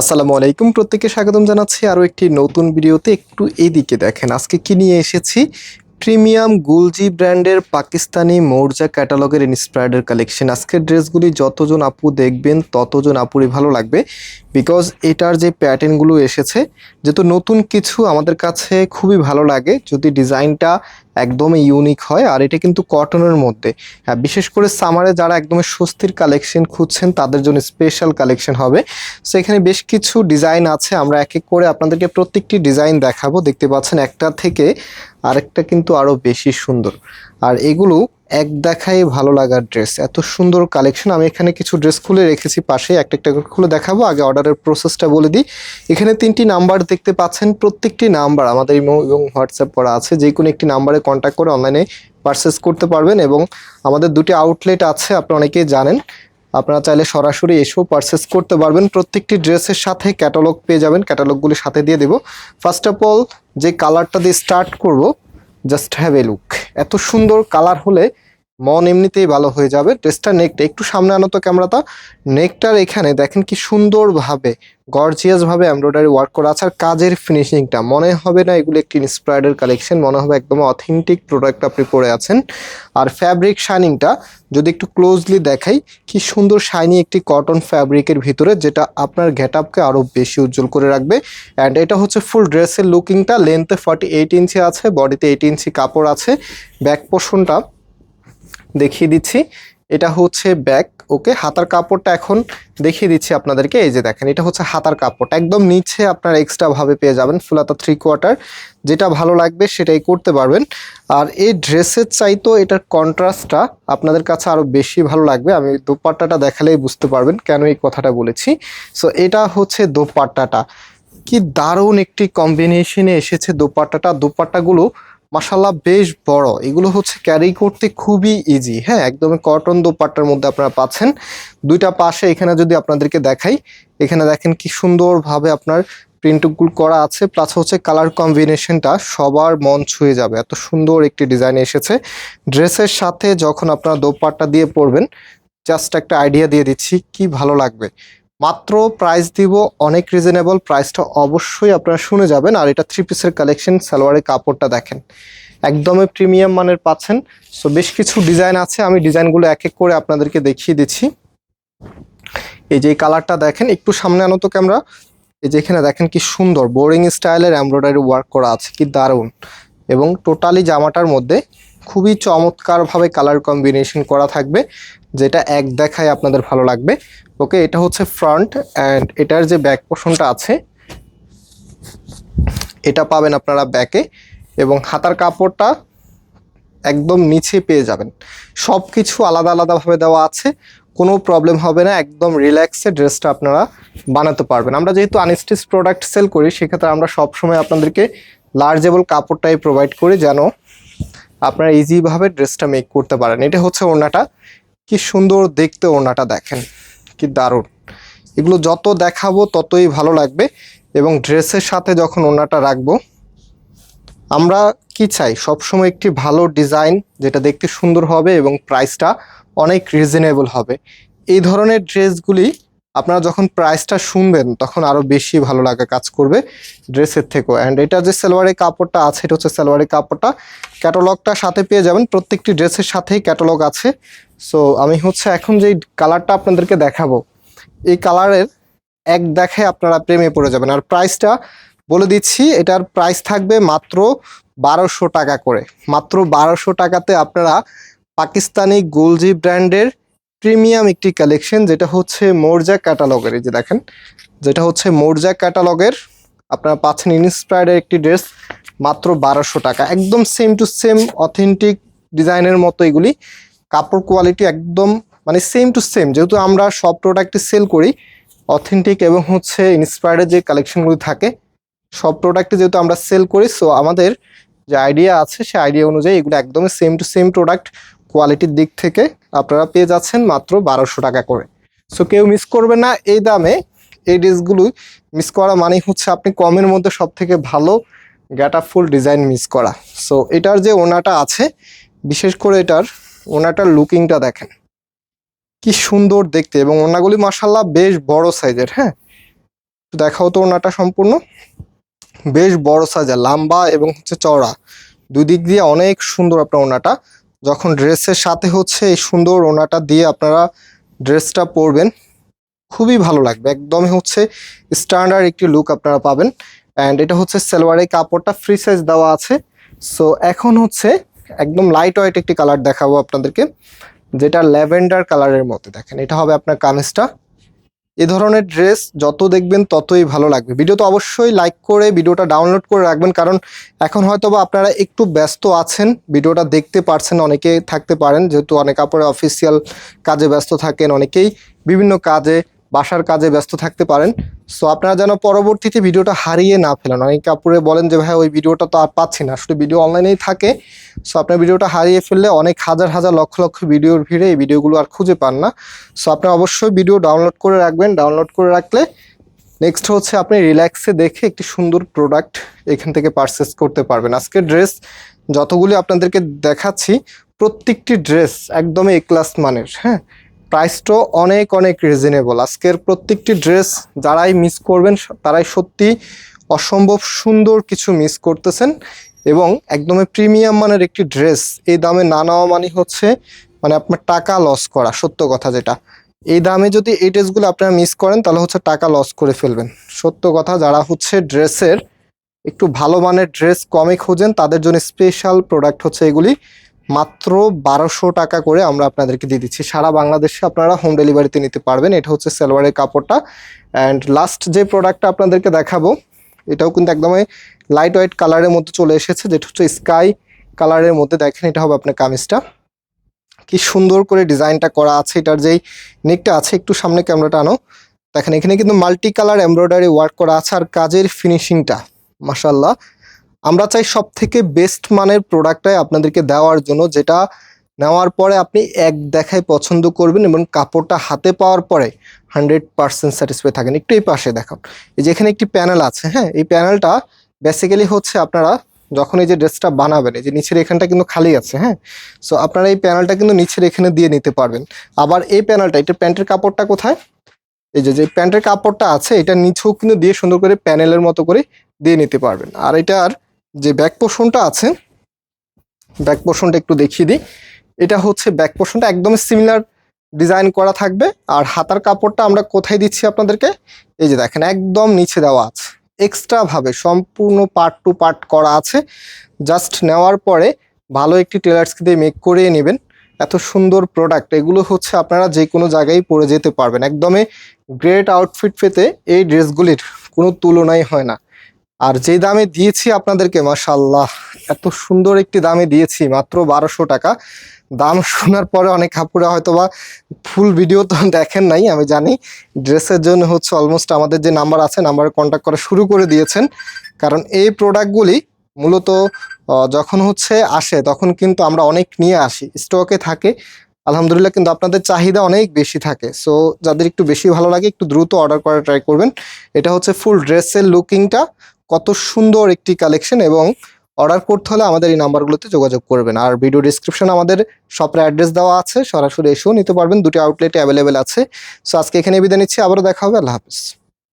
আসসালামু আলাইকুম প্রত্যেককে স্বাগতম জানাচ্ছি আরও একটি নতুন ভিডিওতে। একটু এইদিকে দেখেন, আজকে কি নিয়ে এসেছি? প্রিমিয়াম গুলজি ব্র্যান্ডের পাকিস্তানি মৌর্জা ক্যাটালগের ইন্সপায়ার্ডের কালেকশন। আজকের ড্রেসগুলি যতজন আপু দেখবেন, ততজন আপুরই ভালো লাগবে। বিকজ এটার যে প্যাটার্নগুলো এসেছে, যেহেতু নতুন কিছু আমাদের কাছে খুবই ভালো লাগে, যদি ডিজাইনটা একদমই ইউনিক হয়, আর এটা কিন্তু কটনের মধ্যে। হ্যাঁ বিশেষ করে সামারে যারা একদমই স্বস্তির কালেকশন খুঁজছেন, তাদের জন্য স্পেশাল কালেকশন হবে। সো এখানে বেশ কিছু ডিজাইন আছে। আমরা এক এক করে আপনাদেরকে প্রত্যেকটি ডিজাইন দেখাবো। দেখতে পাচ্ছেন একটা থেকে আরেকটা কিন্তু আরও বেশি সুন্দর। আর এগুলো এক দেখাই ভালো লাগার ড্রেস এত সুন্দর কালেকশন আমি এখানে কিছু ড্রেস খুলে রেখেছি পাশে। একটা একটা করে খুলে দেখাবো। আগে অর্ডারের প্রসেসটা বলে দিই। এখানে তিনটি নাম্বার দেখতে পাচ্ছেন। প্রত্যেকটি নাম্বার আমাদের এবং হোয়াটসঅ্যাপ করা আছে। যে কোনো একটি নাম্বারে কন্ট্যাক্ট করে অনলাইনে পারচেস করতে পারবেন এবং আমাদের দুটি আউটলেট আছে আপনি অনেকেই জানেন। আপনারা চাইলে সরাসরি এসেও পারচেস করতে পারবেন। প্রত্যেকটি ড্রেসের সাথে ক্যাটালগ পেয়ে যাবেন। ক্যাটালগুলি সাথে দিয়ে দেব। ফার্স্ট অফ অল যে কালারটা দিয়ে স্টার্ট করব জাস্ট হ্যাভ এ লুক এত সুন্দর কালার হলে মন এমনিতেই ভালো হয়ে যাবে। ড্রেসটা নেকটা একটু সামনে আনো তো ক্যামেরাটা নেকটার এখানে দেখেন কি সুন্দরভাবে গর্জিয়াসভাবে এমব্রয়ডারি ওয়ার্ক করা আছে। আর কাজের ফিনিশিংটা মনে হবে না এগুলো একটি ইন্সপায়ার্ডের কালেকশন মনে হবে একদম অথেন্টিক প্রোডাক্ট আপনি পরে আছেন। আর ফ্যাব্রিক শাইনিংটা যদি একটু ক্লোজলি দেখাই, কি সুন্দর শাইনি একটি কটন ফ্যাব্রিকের ভিতরে, যেটা আপনার গেট আপকে আরও বেশি উজ্জ্বল করে রাখবে। অ্যান্ড এটা হচ্ছে ফুল ড্রেসের লুকিংটা লেন্থে ফর্টি এইট ইঞ্চি আছে বডিতে এইট ইঞ্চি কাপড় আছে। ব্যাক পোর্শনটা দেখিয়ে দিচ্ছি। এটা হচ্ছে ব্যাক ওকে? হাতার কাপড়টা এখন দেখিয়ে দিচ্ছি আপনাদেরকে। এই যে দেখেন, এটা হচ্ছে হাতার কাপড়টা। একদম নিচে আপনার এক্সট্রা ভাবে পেয়ে যাবেন ফুলাতা থ্রি কোয়ার্টার যেটা ভালো লাগবে সেটাই করতে পারবেন। আর এই ড্রেসের চাইতো এটার কন্ট্রাস্টটা আপনাদের কাছে আরও বেশি ভালো লাগবে। আমি দোপাট্টাটা দেখালেই বুঝতে পারবেন কেন এই কথাটা বলেছি। সো এটা হচ্ছে দোপাট্টাটা। কি দারুণ একটি কম্বিনেশনে এসেছে দোপাট্টাটা। দোপাট্টাগুলো মাসাল্লাহ বেশ বড়। এগুলো হচ্ছে ক্যারি করতে খুবই ইজি হ্যাঁ একদমই কটন দোপাট্টার মধ্যে আপনারা পাচ্ছেন। দুইটা পাশে এখানে যদি আপনাদেরকে দেখাই, এখানে দেখেন কি সুন্দরভাবে আপনার প্রিন্টগুলো করা আছে। প্লাস হচ্ছে কালার কম্বিনেশনটা সবার মন ছুঁয়ে যাবে। এত সুন্দর একটি ডিজাইন এসেছে। ড্রেসের সাথে যখন আপনারা দোপাট্টা দিয়ে পরবেন জাস্ট একটা আইডিয়া দিয়ে দিচ্ছি, কি ভালো লাগবে। মাত্র প্রাইস দিব, অনেক রিজনেবল প্রাইসটা অবশ্যই আপনারা শুনে যাবেন। আর এটা থ্রি পিসের কালেকশন সালোয়ারের কাপড়টা দেখেন। একদমই প্রিমিয়াম মানের পাচ্ছেন। সো বেশ কিছু ডিজাইন আছে। আমি ডিজাইনগুলো এক এক করে আপনাদেরকে দেখিয়ে দিচ্ছি। এই যে কালারটা দেখেন, একটু সামনে আনো তো ক্যামেরা। এই যে এখানে দেখেন কি সুন্দর বোরিং স্টাইলের এমব্রয়ডারি ওয়ার্ক করা আছে, কি দারুণ। এবং টোটালি জামাটার মধ্যে খুবই চমৎকারভাবে কালার কম্বিনেশন করা থাকবে, যেটা এক দেখায় আপনাদের ভালো লাগবে। ওকে এটা হচ্ছে ফ্রন্ট অ্যান্ড এটার যে ব্যাক পোর্শনটা আছে, এটা পাবেন আপনারা ব্যাকে এবং হাতার কাপড়টা একদম নিচে পেয়ে যাবেন। সব কিছু আলাদা আলাদাভাবে দেওয়া আছে, কোনো প্রবলেম হবে না, একদম রিল্যাক্সে ড্রেসটা আপনারা বানাতে পারবেন। আমরা যেহেতু আনস্টিচ প্রোডাক্ট সেল করি, সেক্ষেত্রে আমরা সবসময় আপনাদেরকে লার্জেবল কাপড়টাই প্রোভাইড করি যেন আপনারা ইজিভাবে ড্রেসটা মেক করতে পারেন। এটা হচ্ছে ওড়নাটা। কি সুন্দর দেখতে ওড়নাটা দেখেন। কি দারুণ। এগুলো যত দেখাবো ততই ভালো লাগবে এবং ড্রেসের সাথে যখন ওড়নাটা রাখব, আমরা কি চাই? সবসময় একটি ভালো ডিজাইন যেটা দেখতে সুন্দর হবে এবং প্রাইসটা অনেক রিজনেবল হবে। এই ধরনের ড্রেসগুলি আপনারা যখন প্রাইসটা শুনবেন, তখন আরও বেশি ভালো লাগা কাজ করবে ড্রেসের থেকেও। অ্যান্ড এটা যে সালোয়ারের কাপড়টা আছে, এটা হচ্ছে সালোয়ারের কাপড়টা। ক্যাটালগটা সাথে পেয়ে যাবেন, প্রত্যেকটি ড্রেসের সাথেই ক্যাটালগ আছে। সো আমি হচ্ছে এখন যেই কালারটা আপনাদেরকে দেখাবো, এই কালারের এক দেখে আপনারা প্রেমে পড়ে যাবেন। আর প্রাইসটা বলে দিচ্ছি, এটার প্রাইস থাকবে মাত্র বারোশো টাকা করে। মাত্র বারোশো টাকাতে আপনারা পাকিস্তানি গোলজি ব্র্যান্ডের প্রিমিয়াম একটি কালেকশন যেটা হচ্ছে মোরজা ক্যাটালগের এই যে দেখেন, যেটা হচ্ছে মোরজা ক্যাটালগের আপনারা পাচ্ছেন ইনস্পায়ার্ডের একটি ড্রেস মাত্র বারোশো টাকা। একদম সেম টু সেম অথেন্টিক ডিজাইনের মতো এগুলি। কাপড় কোয়ালিটি একদম মানে সেম টু সেম যেহেতু আমরা সব প্রোডাক্টই সেল করি অথেন্টিক এবং হচ্ছে ইন্সপায়ার্ডের যে কালেকশনগুলি থাকে, সব প্রোডাক্টে যেহেতু আমরা সেল করি সো আমাদের যে আইডিয়া আছে সেই আইডিয়া অনুযায়ী এগুলো একদমই সেম টু সেম প্রোডাক্ট কোয়ালিটির দিক থেকে আপনারা পেয়ে যাচ্ছেন মাত্র বারোশো টাকা করে। সো কেউ মিস করবে না এই দামে। এই ড্রেসগুলো মিস করা মানে হচ্ছে আপনি কমের মধ্যে সব থেকে ভালো গ্যাটা ফুল ডিজাইন মিস করা। সো এটার যে ওনাটা আছে, বিশেষ করে এটার ওনাটার লুকিংটা দেখেন। কি সুন্দর দেখতে এবং ওনাগুলি মাসাল্লাহ বেশ বড় সাইজের হ্যাঁ? দেখাও তো ওনাটা সম্পূর্ণ। বেশ বড় সাইজের লম্বা এবং হচ্ছে চওড়া। দুই দিক দিয়ে অনেক সুন্দর আপনার ওনাটা। যখন ড্রেসের সাথে হচ্ছে এই সুন্দর ওনাটা দিয়ে আপনারা ড্রেসটা পরবেন, খুবই ভালো লাগবে। একদমই হচ্ছে স্ট্যান্ডার্ড একটি লুক আপনারা পাবেন। অ্যান্ড এটা হচ্ছে সেলোয়ারের কাপড়টা ফ্রি সাইজ দেওয়া আছে। সো এখন হচ্ছে একদম লাইট ওয়াইট একটি কালার দেখাবো আপনাদেরকে, যেটা ল্যাভেন্ডার কালারের মধ্যে। দেখেন, এটা হবে আপনার কামিজটা। এ ধরনের ড্রেস যত দেখবেন ততই ভালো লাগবে। ভিডিও তো অবশ্যই লাইক করে ভিডিওটা ডাউনলোড করে রাখবেন কারণ এখন হয়তো বা আপনারা একটু ব্যস্ত আছেন, ভিডিওটা দেখতে পারছেন, অনেকে থাকতে পারেন, যেহেতু অনেক কাপড়ে অফিসিয়াল কাজে ব্যস্ত থাকেন, অনেকেই বিভিন্ন কাজে বাসার কাজে ব্যস্ত থাকতে পারেন। সো আপনারা যেন পরবর্তীতে ভিডিওটা হারিয়ে না ফেলেন। অনেক কাপড়ে বলেন যে, ভাই, ওই ভিডিওটা তো আর পাচ্ছি না। আসলে ভিডিও অনলাইনেই থাকে। সো আপনার ভিডিওটা হারিয়ে ফেললে অনেক হাজার হাজার, লক্ষ লক্ষ ভিডিওর ভিড়ে এই ভিডিওগুলো আর খুঁজে পান না। সো আপনারা অবশ্যই ভিডিও ডাউনলোড করে রাখবেন। ডাউনলোড করে রাখলে নেক্সট হচ্ছে আপনি রিল্যাক্সে দেখে একটি সুন্দর প্রোডাক্ট এখান থেকে পারচেস করতে পারবেন। আজকে ড্রেস যতগুলি আপনাদেরকে দেখাচ্ছি, প্রত্যেকটি ড্রেস একদমই এ ক্লাস মানের হ্যাঁ? প্রাইসটাও অনেক অনেক রিজনেবল আজকের প্রত্যেকটি ড্রেস যারাই মিস করবেন, তারাই সত্যি অসম্ভব সুন্দর কিছু মিস করতেছেন এবং একদমই প্রিমিয়াম মানের একটি ড্রেস এই দামে না নেওয়া মানে হচ্ছে মানে আপনার টাকা লস করা, সত্য কথা যেটা। এই দামে যদি এই ড্রেসগুলো আপনারা মিস করেন, তাহলে হচ্ছে টাকা লস করে ফেলবেন। সত্য কথা, যারা হচ্ছে ড্রেসের একটু ভালো মানের ড্রেস কমে খোঁজেন, তাদের জন্য স্পেশাল প্রোডাক্ট হচ্ছে এগুলি। মাত্র বারোশো টাকা করে আমরা আপনাদেরকে দিয়ে দিচ্ছি। সারা বাংলাদেশে আপনারা হোম ডেলিভারিতে নিতে পারবেন। এটা হচ্ছে সালোয়ারের কাপড়টা। অ্যান্ড লাস্ট যে প্রোডাক্টটা আপনাদেরকে দেখাবো, এটাও কিন্তু একদমই লাইট হোয়াইট কালারের মধ্যে চলে এসেছে। যেটা হচ্ছে স্কাই কালারের মধ্যে। দেখেন, এটা হবে আপনার কামিজটা। কি সুন্দর করে ডিজাইনটা করা আছে। এটার যেই নেকটা আছে, একটু সামনে ক্যামেরাটা আনো। দেখেন, এখানে কিন্তু মাল্টি কালার এমব্রয়ডারি ওয়ার্ক করা আছে। আর কাজের ফিনিশিংটা মাসাল্লাহ আমরা চাই সব থেকে বেস্ট মানের প্রোডাক্টটাই আপনাদেরকে দেওয়ার জন্য, যেটা নেওয়ার পরে আপনি এক দেখায় পছন্দ করবেন এবং কাপড়টা হাতে পাওয়ার পরে হান্ড্রেড পার্সেন্ট স্যাটিসফাই থাকেন। একটু এই পাশে দেখান এই যে এখানে একটি প্যানেল আছে হ্যাঁ? এই প্যানেলটা বেসিক্যালি হচ্ছে আপনারা যখন এই যে ড্রেসটা বানাবেন, এই যে নিচের এখানটা কিন্তু খালি আছে হ্যাঁ? সো আপনারা এই প্যানেলটা কিন্তু নিচের এখানে দিয়ে নিতে পারবেন। আবার এই প্যানেলটা এটা প্যান্টের কাপড়টা কোথায়? এই যে যে প্যান্টের কাপড়টা আছে, এটা নিচেও কিন্তু দিয়ে সুন্দর করে প্যানেলের মতো করে দিয়ে নিতে পারবেন। আর এটার যে ব্যাক পোর্শনটা আছে ব্যাক পোর্শনটা একটু দেখিয়ে দিই। এটা হচ্ছে ব্যাক পোর্শনটা একদম সিমিলার ডিজাইন করা থাকবে। আর হাতার কাপড়টা আমরা কোথায় দিচ্ছি আপনাদেরকে? এই যে দেখেন, একদম নিচে দেওয়া আছে। এক্সট্রা ভাবে সম্পূর্ণ পার্ট টু পার্ট করা আছে। জাস্ট নেওয়ার পরে ভালো একটি টেলার্সকে দিয়ে মেক করিয়ে নেবেন। এত সুন্দর প্রোডাক্ট এগুলো হচ্ছে আপনারা যে কোনো জায়গায় পরে যেতে পারবেন। একদমই গ্রেট আউটফিট পেতে এই ড্রেসগুলির কোনো তুলনাই হয় না। আর যে দামে দিয়েছি আপনাদেরকে মাশাল্লাহ এত সুন্দর একটি দামে দিয়েছি, মাত্র বারোশো টাকা। দাম শোনার পরে অনেক কাপড়ে হয়তো বা ফুল ভিডিও তো দেখেন নাই, আমি জানি। ড্রেসের জন্য হচ্ছে অলমোস্ট আমাদের যে নাম্বার আছে নাম্বারে কন্ট্যাক্ট করা শুরু করে দিয়েছেন। কারণ এই প্রোডাক্টগুলি মূলত যখন হচ্ছে আসে, তখন কিন্তু আমরা অনেক নিয়ে আসি স্টকে থাকে। আলহামদুলিল্লাহ কিন্তু আপনাদের চাহিদা অনেক বেশি থাকে। সো যাদের একটু বেশি ভালো লাগে, একটু দ্রুত অর্ডার করার ট্রাই করবেন। এটা হচ্ছে ফুল ড্রেসের লুকিংটা কত সুন্দর একটি কালেকশন এবং অর্ডার করতে হলে আমাদের এই নাম্বারগুলোতে যোগাযোগ করবেন। আর ভিডিও ডিসক্রিপশন আমাদের শপের অ্যাড্রেস দেওয়া আছে, সরাসরি এসেও নিতে পারবেন। দুটি আউটলেটে অ্যাভেলেবেল আছে। সো আজকে এখানে বিদায় নিচ্ছি। আবারও দেখা হবে। আল্লাহ হাফিজ।